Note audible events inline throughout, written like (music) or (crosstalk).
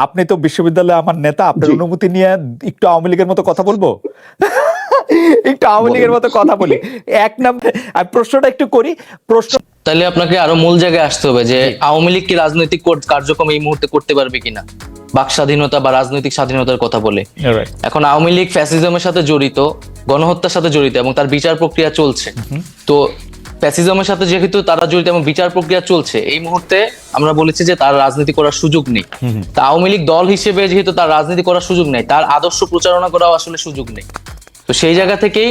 আপনি তো বিশ্ববিদ্যালয়ে আমার নেতা আপনার অনুমতি নিয়ে একটু আওয়ামী লীগের মতো কথা বলব? (laughs) একটু আওয়ামী লীগের মতো কথা বলি। এক নাম্বার প্রশ্নটা একটু করি প্রশ্ন তাহলে আপনাকে আরও মূল জায়গায় আসতে হবে যে আওয়ামী লীগ কি রাজনৈতিক কর- কার্যক্রম এই মুহূর্তে করতে পারবে কিনা? বাক স্বাধীনতা বা রাজনৈতিক স্বাধীনতার কথা বলে। এখন আওয়ামী লীগ ফ্যাসিজমের সাথে জড়িত গণহত্যার সাথে জড়িত এবং তার বিচার প্রক্রিয়া চলছে। তো ফ্যাসিজমের সাথে যেহেতু তারা জড়িত এবং বিচার প্রক্রিয়া চলছে এই মুহূর্তে আমরা বলেছি যে তার রাজনীতি করার সুযোগ নেই। তা আওয়ামী লীগ দল হিসেবে যেহেতু তার রাজনীতি করার সুযোগ নেই তার আদর্শ প্রচারণা করাও আসলে সুযোগ নেই। তো সেই জায়গা থেকেই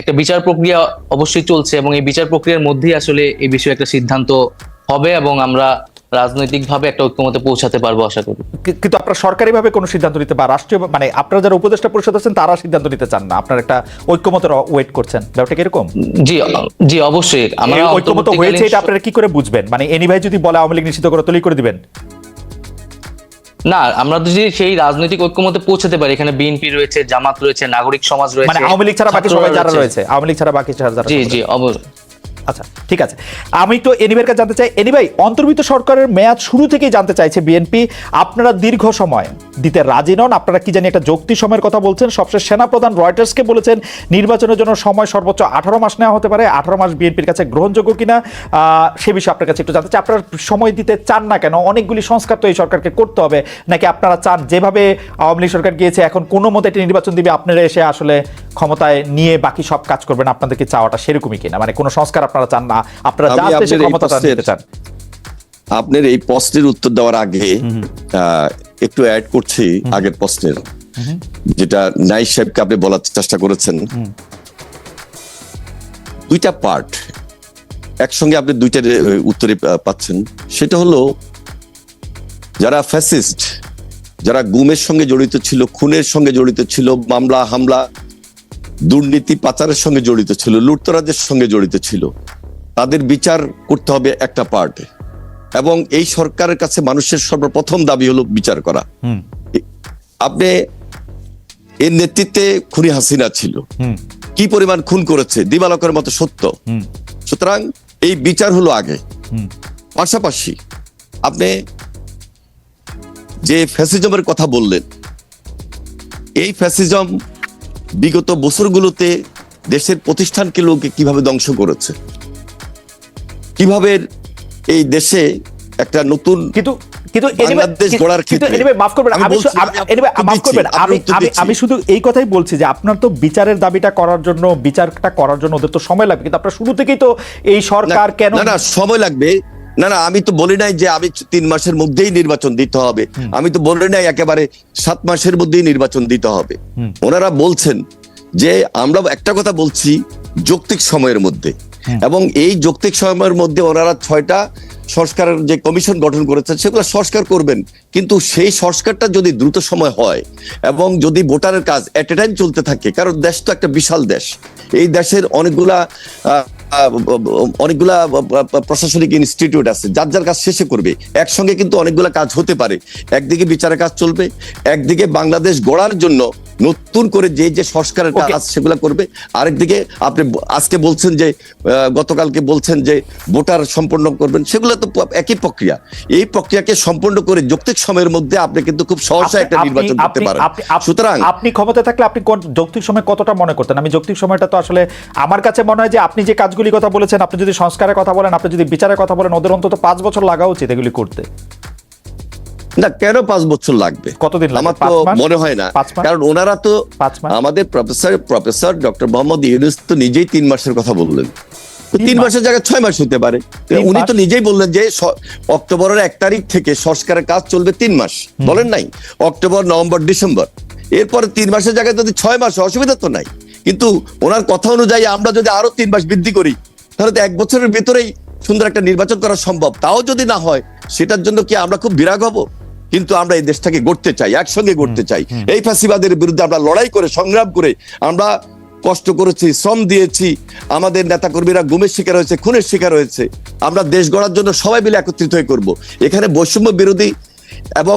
একটা বিচার প্রক্রিয়া অবশ্যই চলছে এবং এই বিচার প্রক্রিয়ার মধ্যেই আসলে এই বিষয়ে একটা সিদ্ধান্ত হবে এবং আমরা রাজনৈতিকভাবে একটা ঐক্যমতে পৌঁছাতে পারব আশা করি। কিন্তু আপনারা সরকারিভাবে কোনো সিদ্ধান্ত নিতে বা রাষ্ট্রীয় মানে আপনারা যারা উপদেষ্টা পরিষদ আছেন তারা সিদ্ধান্ত নিতে চান না? আপনার একটা ঐক্যমতের ওয়েট করছেন। ব্যাপারটা কি এরকম? জি জি অবশ্যই। আমরা ঐক্যমত হয়েছে এটা আপনারা কি করে বুঝবেন? মানে এনি ভাই যদি বলে আওয়ামী লীগ নিষিদ্ধ করে তৈরি করে দিবেন। না আমরা যদি সেই রাজনৈতিক ঐক্যমতে পৌঁছাতে পারি। এখানে বিএনপি রয়েছে জামাত রয়েছে নাগরিক সমাজ রয়েছে মানে আওয়ামী লীগ ছাড়া বাকি সবাই যারা রয়েছে। আওয়ামী লীগ ছাড়া বাকি যারা জি জি অবশ্যই। আচ্ছা ঠিক আছে। আমি তো এনিবের কাছে জানতে চাই, এনিভাই অন্তর্ভুক্ত সরকারের মেয়াদ শুরু থেকেই জানতে চাইছে বিএনপি। আপনারা দীর্ঘ সময় দিতে রাজি নন, আপনারা কি জানি একটা যৌক্তিক সময়ের কথা বলছেন। সবশেষ সেনাপ্রধান রয়টার্সকে বলেছেন, নির্বাচনের জন্য সময় সর্বোচ্চ আঠারো মাস নেওয়া হতে পারে। আঠারো মাস বিএনপির কাছে গ্রহণযোগ্য কিনা সে বিষয়ে আপনার কাছে একটু জানতে চাই। আপনারা সময় দিতে চান না কেন? অনেকগুলি সংস্কার তো এই সরকারকে করতে হবে। নাকি আপনারা চান যেভাবে আওয়ামী লীগ সরকার গিয়েছে, এখন কোনো মতে একটি নির্বাচন দিবে, আপনারা এসে আসলে ক্ষমতায় নিয়ে বাকি সব কাজ করবেন আপনাদেরকে চাওয়াটা সেরকমই কিনা? মানে কোনো সংস্কার আপনারা চান না আপনারা যা দেশে ক্ষমতাটা নিতে চান। আপনার এই প্রশ্নের উত্তর দেওয়ার আগে একটু অ্যাড করছি আগের প্রশ্নের। যেটা নাই সাহেবকে আপনি বলার চেষ্টা করেছেন। দুইটা পার্ট একসঙ্গে আপনি দুইটার উত্তরে পাচ্ছেন। সেটা হলো যারা ফ্যাসিস্ট যারা গুমের সঙ্গে জড়িত ছিল খুনের সঙ্গে জড়িত ছিল মামলা হামলা দুর্নীতি পাচারের সঙ্গে জড়িত ছিল লুটতরাজের সঙ্গে জড়িত ছিল। তাদের বিচার করতে হবে একটা পার্টে এবং এই সরকারের কাছে মানুষের সর্বপ্রথম দাবি হলো বিচার করা। আপনি এর নেতৃত্বে খুনি হাসিনা ছিল। কি পরিমাণ খুন করেছে দিবালকের মতো সত্য। সুতরাং এই বিচার হলো আগে। পাশাপাশি আপনি যে ফ্যাসিজমের কথা বললেন এই ফ্যাসিজম বিগত বছরগুলোতে দেশের প্রতিষ্ঠানকে লোকে কীভাবে ধ্বংস করেছে? কীভাবে এই দেশে একটা নতুন কিন্তু কিন্তু আমি শুধু এই কথাই বলছি যে আপনার তো বিচারের দাবিটা করার জন্য বিচারটা করার জন্য ওদের তো সময় লাগবে কিন্তু আপনার শুরু থেকেই তো এই সরকার কেন না সময় লাগবে। না না আমি তো বলি নাই যে আমি তিন মাসের মধ্যেই নির্বাচন দিতে হবে। আমি তো বলি নাই একেবারে সাত মাসের মধ্যেই নির্বাচন দিতে হবে। ওনারা বলছেন যে আমরা একটা কথা বলছি যৌক্তিক সময়ের মধ্যে। এবং এই যৌক্তিক সময়ের মধ্যে ওনারা ছয়টা সংস্কারের যে কমিশন গঠন করেছেন সেগুলো সংস্কার করবেন। কিন্তু সেই সংস্কারটা যদি দ্রুত সময় হয় এবং যদি ভোটারের কাজ এট এ টাইম চলতে থাকে কারণ দেশ তো একটা বিশাল দেশ। এই দেশের অনেকগুলা অনেকগুলা প্রশাসনিক ইনস্টিটিউট আছে যার যার কাজ শেষে করবে। একসঙ্গে কিন্তু অনেকগুলা কাজ হতে পারে। একদিকে বিচারের কাজ চলবে একদিকে বাংলাদেশ গড়ার জন্য নতুন করে যে যে সংস্কারের. কাজ সেগুলা করবে। আরেকদিকে আপনি আজকে বলছেন যে গতকালকে বলছেন যে ভোটার সম্পন্ন করবেন সেগুলো তো একই প্রক্রিয়া। এই প্রক্রিয়াকে সম্পন্ন করে যৌক্তিক সময়ের মধ্যে আপনি কিন্তু খুব সহজে আপনি- একটা নির্বাচন করতে পারেন। সুতরাং আপনি ক্ষমতা থাকলে আপনি যৌক্তিক সময় কতটা মনে করতেন? আমি যৌক্তিক সময়টা তো আসলে আমার কাছে মনে হয় যে আপনি যে কাজগুলি কথা বলেছেন আপনি যদি সংস্কারের কথা বলেন আপনি যদি বিচারের কথা বলেন ওদের অন্তত পাঁচ বছর লাগা উচিত এগুলি করতে। না কেন পাঁচ বছর লাগবে? কতদিন আমার তো মনে হয় না। কারণ ওনারা তো আমাদের professor professor doctor Muhammad Yunus তো নিজেই তিন মাসের কথা বললেন। তিন মাসের জায়গায় ছয় মাস হতে পারে। উনি তো নিজেই বললেন যে অক্টোবরের এক তারিখ থেকে সংস্কারের কাজ চলবে তিন মাস। বলেন নাই? October November December. এরপরে তিন মাসের জায়গায় যদি ছয় মাস হয়, অসুবিধা তো নাই। কিন্তু ওনার কথা অনুযায়ী আমরা যদি আরও তিন মাস বৃদ্ধি করি তাহলে তো এক বছরের ভিতরেই সুন্দর একটা নির্বাচন করা সম্ভব। তাও যদি না হয় সেটার জন্য কি আমরা খুব বিরাগ হব? কিন্তু আমরা এই দেশটাকে গড়তে চাই একসঙ্গে গড়তে চাই। এই ফাঁসিবাদের বিরুদ্ধে আমরা লড়াই করে সংগ্রাম করে আমরা কষ্ট করেছি শ্রম দিয়েছি। আমাদের নেতাকর্মীরা গুমের শিকার হয়েছে খুনের শিকার হয়েছে। আমরা দেশ গড়ার জন্য সবাই মিলে একত্রিত হয়ে করব। এখানে বৈষম্য বিরোধী এবং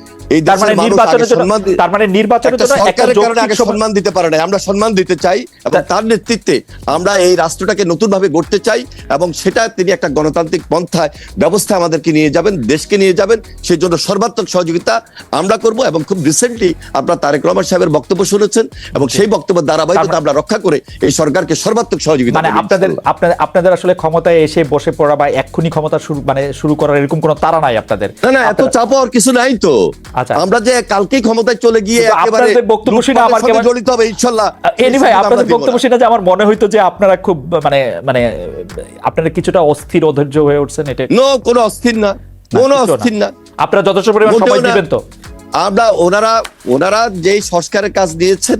এই তার মানে নির্বাচনের সম্মান মানে দিতে পারে না আমরা সম্মান দিতে চাই এবং তার নেতৃত্বে আমরা এই রাষ্ট্রটাকে নতুন ভাবে গড়তে চাই এবং সেটা তিনি একটা গণতান্ত্রিক পন্থায় ব্যবস্থা আমাদেরকে নিয়ে যাবেন দেশকে নিয়ে যাবেন। সেই জন্য সর্বাত্মক সহযোগিতা আমরা করব এবং খুব রিসেন্টলি আপনার তারেক রহমান সাহেবের বক্তব্য শুনেছেন এবং সেই বক্তব্যের ধারাবাহিকতা আমরা রক্ষা করে এই সরকারকে সর্বাত্মক সহযোগিতা মানে আপনাদের আপনাদের আপনাদের আসলে ক্ষমতায় এসে বসে পড়া বা এক্ষুনি ক্ষমতা শুরু মানে শুরু করার এরকম কোনো তারা নাই আপনাদের? না না এত চাপ হওয়ার কিছু নাই তো। আমরা যে কালকেই ক্ষমতায় চলে গিয়ে একেবারে আপনাদের বক্তব্য শুনে আমার জড়িত হবে ইনশাল্লাহ। এনি ভাই আপনাদের বক্তব্য সেটা যে আমার মনে হইতো যে আপনারা খুব মানে মানে আপনারা কিছুটা অস্থির অধৈর্য হয়ে উঠছেন এটা নো কোনো অস্থির না। কোন অস্থির না। আপনারা যথেষ্ট পরিমাণ সময় দিবেন তো। আমরা ওনারা ওনারা যেই সংস্কারের কাজ দিয়েছেন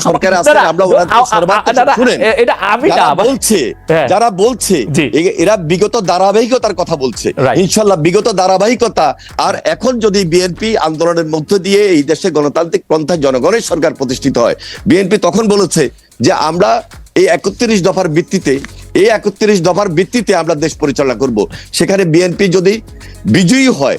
সরকারে না, আমরা ওনাদের আ- আ- সর্বাত্মক না, না, শুনেন। এ- এটা আমি না বলছে। যারা বলছে এরা বিগত ধারাবাহিকতার কথা বলছে ইনশাল্লাহ বিগত ধারাবাহিকতা আর এখন যদি বিএনপি আন্দোলনের মধ্য দিয়ে এই দেশে গণতান্ত্রিক পন্থায় জনগণের সরকার প্রতিষ্ঠিত হয় বিএনপি তখন বলেছে যে আমরা এই একত্রিশ দফার ভিত্তিতে এই একত্রিশ দফার ভিত্তিতে আমরা দেশ পরিচালনা করব সেখানে বিএনপি যদি বিজয়ী হয়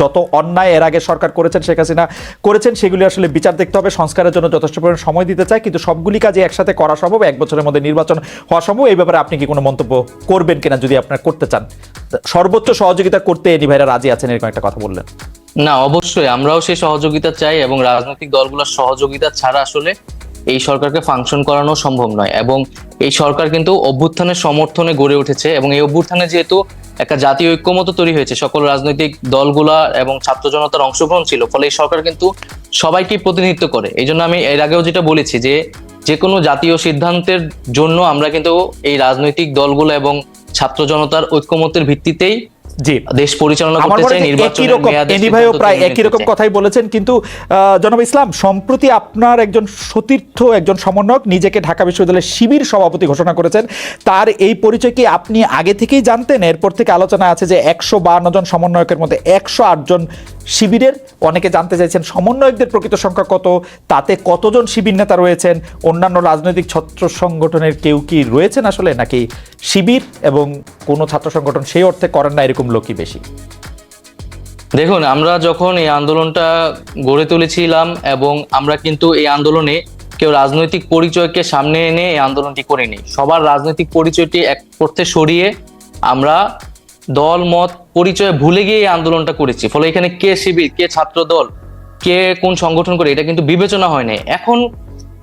যত অন্যায় এর আগে সরকার করেছেন শেখ হাসিনা করেছেন, সেগুলি আসলে বিচার দেখতে হবে। সংস্কারের জন্য যথেষ্ট পরিমাণ সময় দিতে চায়, কিন্তু সবগুলি কাজে একসাথে করা সম্ভব। এক বছরের মধ্যে নির্বাচন হওয়া সম্ভব। এই ব্যাপারে আপনি কি কোনো মন্তব্য করবেন কিনা যদি আপনার করতে চান? সর্বোচ্চ সহযোগিতা করতে এনি ভাইরা রাজি আছেন এরকম একটা কথা বললেন। না, অবশ্যই। আমরাও সেই সহযোগিতা চাই এবং রাজনৈতিক দলগুলোর সহযোগিতা ছাড়া আসলে এই সরকারকে ফাংশন করানো সম্ভব নয়। এবং এই সরকার কিন্তু অভ্যুত্থানের সমর্থনে গড়ে উঠেছে এবং এই অভ্যুত্থানে যেহেতু একটা জাতীয় ঐক্যমত তৈরি হয়েছে। সকল রাজনৈতিক দলগুলা এবং ছাত্র জনতার অংশগ্রহণ ছিল, ফলে এই সরকার কিন্তু সবাইকে প্রতিনিধিত্ব করে। এই জন্য আমি এর আগেও যেটা বলেছি যে যে কোনো জাতীয় সিদ্ধান্তের জন্য আমরা কিন্তু এই রাজনৈতিক দলগুলো এবং ছাত্র জনতার ঐক্যমতের ভিত্তিতেই জি। দেশ পরিচালনা করতে চাই নির্বাচনের রকম এনি ভাইও প্রায় একই রকম। কথাই বলেছেন কিন্তু জনাব ইসলাম সম্প্রতি আপনার একজন সতীর্থ একজন সমন্বয়ক নিজেকে ঢাকা বিশ্ববিদ্যালয়ের শিবির সভাপতি ঘোষণা করেছেন। তার এই পরিচয় কি আপনি আগে থেকেই জানতেন? এরপর থেকে আলোচনা আছে যে একশো বান্ন জন সমন্বয়কের মধ্যে একশো আট জন শিবিরের। অনেকে জানতে চাইছেন সমন্বয়কদের প্রকৃত সংখ্যা কত তাতে কতজন শিবির নেতা রয়েছেন অন্যান্য রাজনৈতিক ছাত্র সংগঠনের কেউ কি রয়েছেন আসলে নাকি শিবির এবং কোনো ছাত্র সংগঠন সেই অর্থে করেন না এরকম লোকই বেশি। দেখুন, আমরা যখন এই আন্দোলনটা গড়ে তুলেছিলাম এবং আমরা কিন্তু এই আন্দোলনে কেউ রাজনৈতিক পরিচয়কে সামনে এনে এই আন্দোলনটি করিনি। সবার রাজনৈতিক পরিচয়টি এক করতে সরিয়ে আমরা দল, মত, পরিচয় ভুলে গিয়ে এই আন্দোলনটা করেছি। ফলে এখানে কে শিবির, কে ছাত্র দল কে কোন সংগঠন করে, এটা কিন্তু বিবেচনা হয় নাই। এখন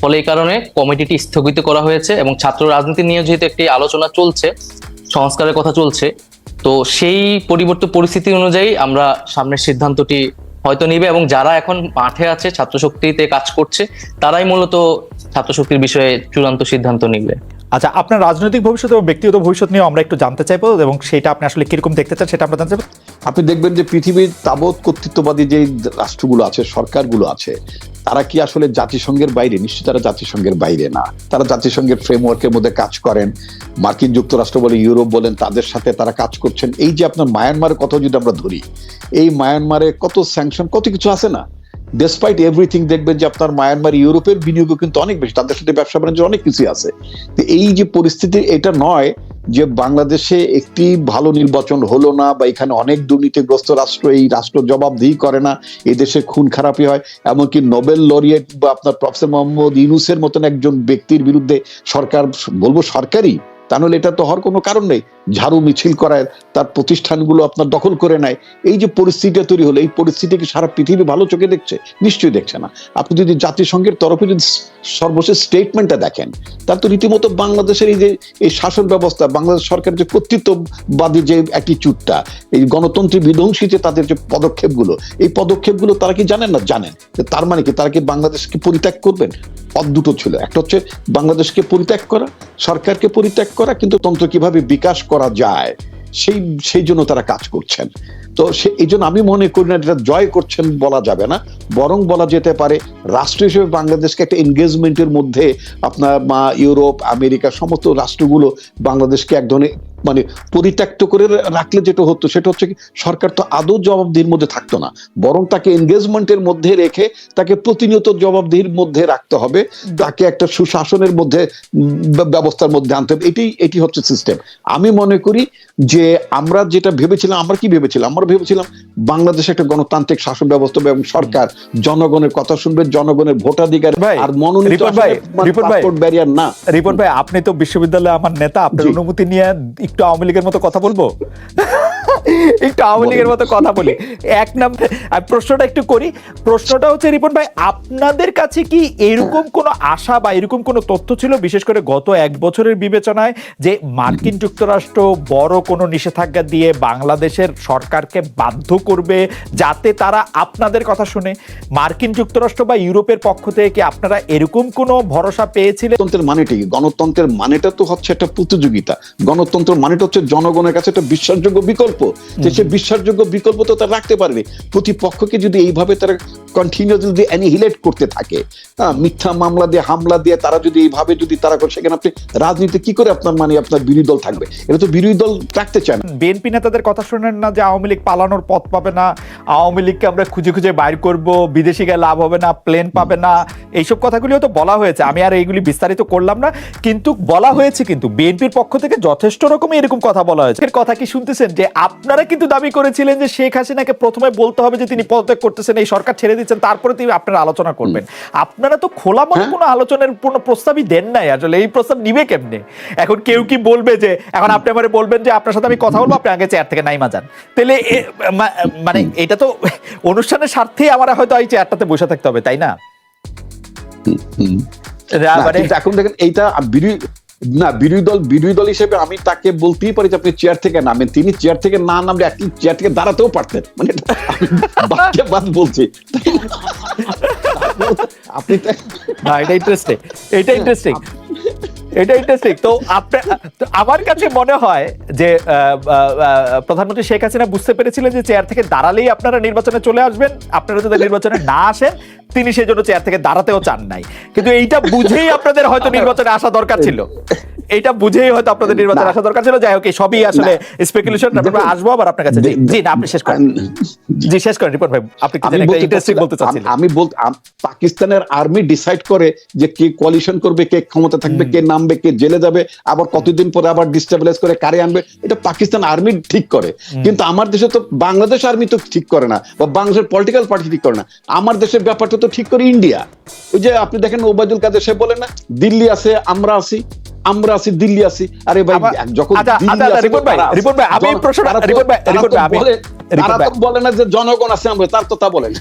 ফলে এই কারণে কমিটিটি স্থগিত করা হয়েছে এবং ছাত্র রাজনীতি নিয়ে যেহেতু একটি আলোচনা চলছে, সংস্কারের কথা চলছে, তো সেই পরিবর্তন পরিস্থিতি অনুযায়ী আমরা সামনের সিদ্ধান্তটি হয়তো নিবে এবং যারা এখন মাঠে আছে, ছাত্রশক্তিতে কাজ করছে, তারাই মূলত ছাত্রশক্তির বিষয়ে চূড়ান্ত সিদ্ধান্ত নিবে। আচ্ছা আপনার রাজনৈতিক ভবিষ্যৎ এবং ব্যক্তিগত ভবিষ্যৎ নিয়েও আমরা একটু জানতে চাইব এবং সেটা আপনি আসলে কীরকম দেখতে চান সেটা আমরা জানতে চাইব। আপনি দেখবেন যে পৃথিবীর তাবৎ কর্তৃত্ববাদী যে রাষ্ট্রগুলো আছে, সরকারগুলো আছে, তারা কি আসলে জাতিসংঘের বাইরে? নিশ্চয়ই তারা জাতিসংঘের বাইরে না। তারা জাতিসংঘের ফ্রেমওয়ার্কের মধ্যে কাজ করেন। মার্কিন যুক্তরাষ্ট্র বলে ইউরোপ বলেন, তাদের সাথে তারা কাজ করছেন। এই যে আপনার মায়ানমারের কথা যদি আমরা ধরি, এই মায়ানমারে কত স্যাংশন কত কিছু আছে না? ডেসপাইট এভরিথিং দেখবেন যে আপনার মায়ানমার ইউরোপের বিনিয়োগও কিন্তু অনেক বেশি। তাদের সাথে ব্যবসা বাণিজ্য অনেক কিছু আছে। তো এই যে পরিস্থিতি, এটা নয় যে বাংলাদেশে একটি ভালো নির্বাচন হলো না বা এখানে অনেক দুর্নীতিগ্রস্ত রাষ্ট্র, এই রাষ্ট্র জবাবদিহি করে না এই দেশে খুন খারাপি হয়। এমনকি নোবেল লরিয়েট বা আপনার প্রফেসর মোহাম্মদ ইউনুসের মতন একজন ব্যক্তির বিরুদ্ধে সরকার, বলব সরকারি তা নাহলে এটা তো হওয়ার কোনো কারণ নেই। ঝাড়ু মিছিল করায় তার প্রতিষ্ঠানগুলো আপনার দখল করে নেয়। এই যে পরিস্থিতিটা তৈরি হলো, এই পরিস্থিতিকে সারা পৃথিবী ভালো চোখে দেখছে? নিশ্চয়ই দেখছে না। আপনি যদি জাতিসংঘের তরফে যদি সর্বশেষ স্টেটমেন্টটা দেখেন তার তো রীতিমতো বাংলাদেশের এই যে, এই শাসন ব্যবস্থা, বাংলাদেশ সরকার যে কর্তৃত্ববাদী যে অ্যাটিচিউডটা এই গণতন্ত্রী বিধ্বংসী যে তাদের যে পদক্ষেপগুলো, এই পদক্ষেপগুলো তারা কি জানেন না জানেন? তার মানে কি তারা কি বাংলাদেশকে পরিত্যাগ করবেন? পদ দুটো ছিল। একটা হচ্ছে বাংলাদেশকে পরিত্যাগ করা, সরকারকে পরিত্যাগ করা, কিন্তু তন্ত্র কীভাবে বিকাশ করা যায় সেই সেই জন্য তারা কাজ করছেন। তো সে এই জন্য আমি মনে করি না এটা জয় করছেন বলা যাবে না, বরং বলা যেতে পারে রাষ্ট্র হিসেবে বাংলাদেশকে একটা এনগেজমেন্টের মধ্যে আপনার মা ইউরোপ, আমেরিকা সমস্ত রাষ্ট্রগুলো বাংলাদেশকে এক ধরনের মানে পরিত্যক্ত করে রাখলে যেটা হতো সেটা হচ্ছে সরকার তো আদৌ জবাবদিহির মধ্যে থাকতো না, বরং তাকে এনগেজমেন্টের মধ্যে রেখে তাকে প্রতিনিয়ত জবাবদিহির মধ্যে রাখতে হবে, তাকে একটা সুশাসনের মধ্যে ব্যবস্থার মধ্যে আনতে হবে এটি এটি হচ্ছে সিস্টেম আমি মনে করি যে আমরা যেটা ভেবেছিলাম, আমরা কি ভেবেছিলাম? ভেবেছিলাম বাংলাদেশে একটা গণতান্ত্রিক শাসন ব্যবস্থা এবং সরকার জনগণের কথা শুনবে জনগণের ভোটাধিকার আর মনোনীত। ব্যারিয়ার না রিপোর্ট ভাই আপনি তো বিশ্ববিদ্যালয়ে আমার নেতা আপনার অনুমতি নিয়ে একটু আওয়ামী লীগের মতো কথা বলব একটু আওয়ামী লীগের মতো কথা বলি। এক নাম্বার প্রশ্নটা একটু করি। প্রশ্নটা হচ্ছে রিপন ভাই আপনাদের কাছে কি এরকম কোনো আশা বা এরকম কোনো তথ্য ছিল? বিশেষ করে গত এক বছরের বিবেচনায় যে মার্কিন যুক্তরাষ্ট্র বড় কোনো নিষেধাজ্ঞা দিয়ে বাংলাদেশের সরকারকে বাধ্য করবে যাতে তারা আপনাদের কথা শুনে? মার্কিন যুক্তরাষ্ট্র বা ইউরোপের পক্ষ থেকে কি আপনারা এরকম কোনো ভরসা পেয়েছিলেন? গণতন্ত্রের মানেটা কি? গণতন্ত্রের মানেটা তো হচ্ছে একটা প্রতিযোগিতা। গণতন্ত্র মানেটা হচ্ছে জনগণের কাছে একটা বিশ্বাসযোগ্য বিকল্প। যে সে বিশ্বাসযোগ্য বিকল্প তো তারা রাখতে পারবে। প্রতিপক্ষকে যদি এইভাবে তারা কন্টিনিউস যদি অ্যানিহিলেট করতে থাকে হ্যাঁ, মিথ্যা মামলা দিয়ে হামলা দিয়ে তারা যদি এইভাবে যদি তারা করে সেখানে আপনি রাজনীতি কি করে আপনার মানে আপনার বিরোধী দল থাকবে? এটা তো বিরোধী দল চায় না। বিএনপি নেতাদের কথা শোনেন না যে আওয়ামী লীগ পালানোর পথ পাবে না আওয়ামী লীগকে আমরা খুঁজে খুঁজে বাইর করব বিদেশি লাভ হবে না প্লেন পাবে না এইসব কথাগুলিও তো বলা হয়েছে। আমি আর এইগুলি বিস্তারিত করলাম না কিন্তু বলা হয়েছে কিন্তু বিএনপির পক্ষ থেকে যথেষ্ট রকমের এরকম কথা বলা হয়েছে। এর কথা কি শুনতেছেন যে আপনারা কিন্তু দাবি করেছিলেন যে শেখ হাসিনাকে প্রথমে বলতে হবে যে তিনি পদত্যাগ করতেছেন এই সরকার ছেড়ে দিচ্ছেন তারপরে তিনি আপনারা আলোচনা করবেন। আপনারা তো খোলা মনে হ্যাঁ। কোনো আলোচনার কোনো প্রস্তাবই দেন নাই। আসলে এই প্রস্তাব নিবে কেমনে? এখন কেউ কি বলবে যে এখন আপনি আমারে বলবেন যে আপনার সাথে আমি কথা বলব আপনি আগে চেয়ার থেকে নাইমা যান। তাহলে মানে এটা তো অনুষ্ঠানের স্বার্থেই আমার হয়তো এই চেয়ারটাতে বসে থাকতে হবে তাই না? মানে এখন দেখেন এইটা না বিরোধী দল বিরোধী দল হিসেবে আমি তাকে বলতেই পারি যে আপনি চেয়ার থেকে নামেন। তিনি চেয়ার থেকে না নামলে একটি চেয়ার থেকে দাঁড়াতেও পারতেন। মানে (laughs) বাক্যে বাদ বলছি। আপনি না এটা ইন্টারেস্টিং এটা ইন্টারেস্টিং এটা ইন্টারেস্টিং তো আপনার আমার কাছে মনে হয় যে প্রধানমন্ত্রী শেখ হাসিনা বুঝতে পেরেছিলেন যে চেয়ার থেকে দাঁড়ালেই আপনারা নির্বাচনে চলে আসবেন আপনারা যদি নির্বাচনে না আসেন তিনি সেই জন্য চেয়ার থেকে দাঁড়াতেও চান নাই। কিন্তু এইটা বুঝেই আপনাদের হয়তো নির্বাচনে আসা দরকার ছিল। এইটা বুঝেই হয়তো আপনাদের নির্বাচনে আসা দরকার ছিল। যাই হোক সবই আসলে স্পেকুলেশন আমরা আসব আবার আপনার কাছে। জি না আপনি শেষ করেন। জি শেষ করেন রিপোর্ট ভাই। আপনি কি বলতে ইন্টারেস্টিং বলতে চাচ্ছিলেন। আমি- আম- পাকিস্তানের আর্মি ডিসাইড করে যে কে কোয়ালিশন করবে কে ক্ষমতা থাকবে কে নামবে কে জেলে যাবে আবার কতদিন পরে আবার ডিস্টেবিলাইজ করে কারে আনবে এটা পাকিস্তান আর্মি ঠিক করে। কিন্তু আমার দেশে তো বাংলাদেশ আর্মি তো ঠিক করে না বা বাংলাদেশের পলিটিক্যাল পার্টি ঠিক করে না। আমার দেশের ব্যাপারটা তো ঠিক করে ইন্ডিয়া। ওই যে আপনি দেখেন ওবায়দুল কাদের সাহেব বলে না দিল্লি আছে আমরা আছি আমরা আছি দিল্লি আছি। আরে ভাই যখন ভাই, ভাই, আমি ভাই, ভাই, আমি- বলে- না যে জনগণ আছে আমরা তার তো তা বলেন